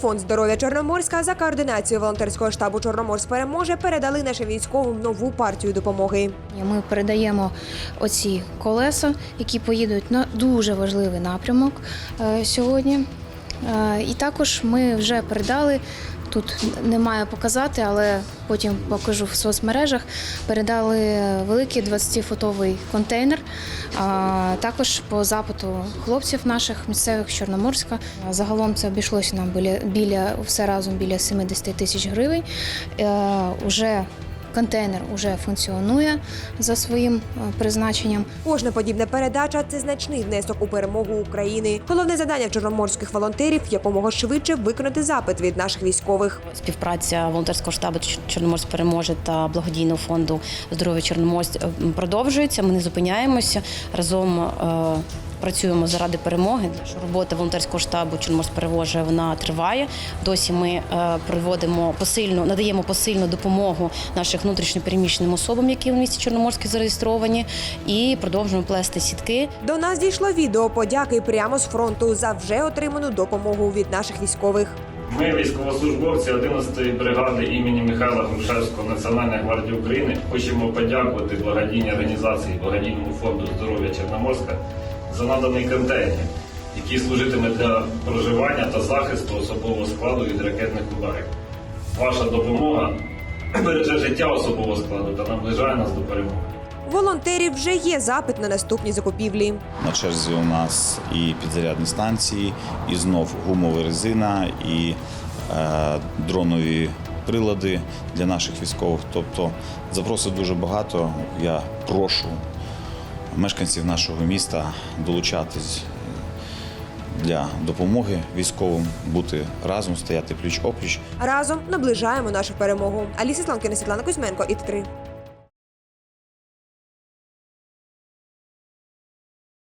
Фонд здоров'я Чорноморська за координацією волонтерського штабу Чорноморськ переможе передали нашим військовим нову партію допомоги. Ми передаємо оці колеса, які поїдуть на дуже важливий напрямок е, сьогодні. Е, І також ми вже передали. Тут немає показати, але потім покажу в соцмережах. Передали великий 20-футовий контейнер. Також по запиту хлопців наших місцевих Чорноморська. Загалом це обійшлося нам біля, біля все разом біля 70 тисяч гривень. Е, Уже Контейнер вже функціонує за своїм е, призначенням. Кожна подібна передача це значний внесок у перемогу України. Головне завдання чорноморських волонтерів якомога швидше виконати запит від наших військових. Співпраця волонтерського штабу Чор- Чорноморськ переможе та благодійного фонду здоров'я Чорноморськ е, продовжується. Ми не зупиняємося разом. Працюємо заради перемоги. Робота волонтерського штабу Чорноморськ перевоже вона триває. Досі ми е, проводимо посильну, надаємо посильну допомогу наших внутрішньопереміщеним особам, які в місті Чорноморській зареєстровані, і продовжуємо плести сітки До нас дійшло відео подяки прямо з фронту за вже отриману допомогу від наших військових. Ми, військовослужбовці 11-ї бригади імені Михайла Грушевського Національної гвардії України, хочемо подякувати благодійній організації Благодійному фонду здоров'я Чорноморська за наданий контейнер, який служитиме для проживання та захисту особового складу від ракетних ударів. Ваша допомога береже життя особового складу та наближає нас до перемоги. Волонтерів вже є запит на наступні закупівлі. На черзі у нас і підзарядні станції, і знов гумова резина, і е, дронові прилади для наших військових. Тобто запросів дуже багато. Я прошу мешканців нашого міста долучатись для допомоги військовим, бути разом, стояти пліч опліч. Разом наближаємо нашу перемогу. Аліса Сланкіна, Світлана Кузьменко, ІТ3.